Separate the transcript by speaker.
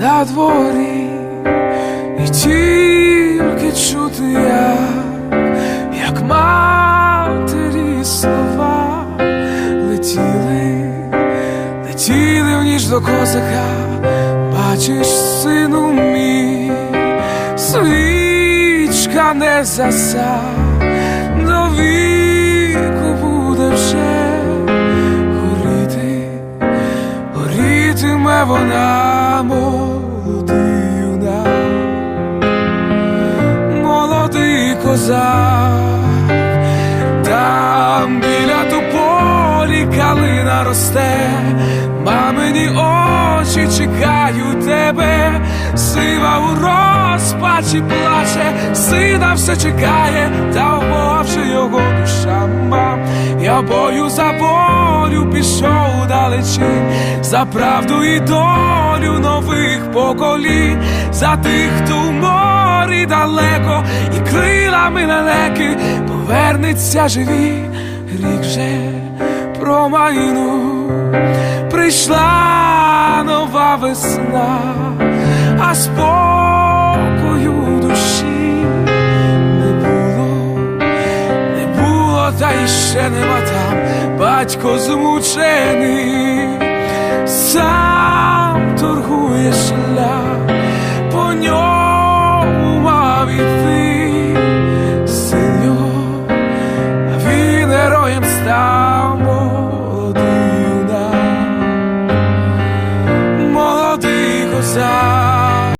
Speaker 1: дворі, і тільки чути як, як матері слова летіли, летіли в ніч до козака, бачиш, сину мій, свічка не заса, горітиме вона молодий юнак, молодий козак, там біля тополі калина росте, мамині очі чекають тебе, сива у розпачі плаче, сина все чекає, та умовши його душа. Мам. Я бою за волю пішов далечі, за правду і долю нових поколінь, за тих, хто в морі далеко, і крилами лелеки повернеться живі, рік вже промайнув, прийшла нова весна, а спокою душі не було. Не було, та й ще нема там. Батько змучений, сам торгуєш шлях, по ньому мав іти син а він героєм став молодий юнак, молодий козак.